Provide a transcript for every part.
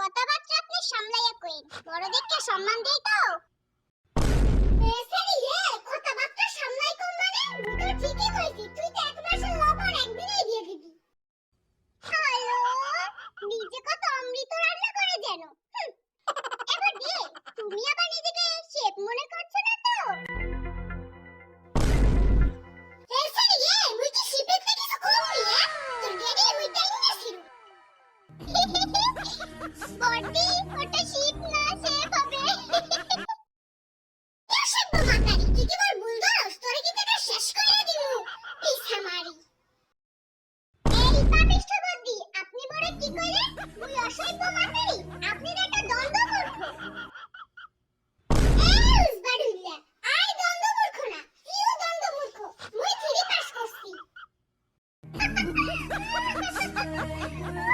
কথাবার্তা আপনি সামলাইয়া কইন বড়দেরকে সম্মান তো সামলাই কম মানে? তুই তো এক মাসের বডি ওটা শিপ না শেপ হবে। শিপ মাকারি তুই কি বল ভুল ধরস? তোরে কি শেষ করে দিমু পিছা মারি এই পাপিষ্ঠ বডি আপনি বড় কি কইলে মুই অসভ্য মাকারি আপনি একটা দ্বন্দ্ব মূর্খ Ha ha ha ha!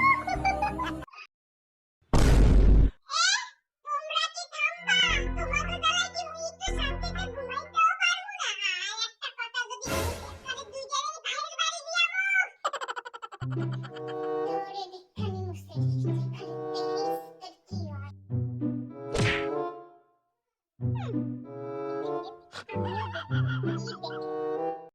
Hmm.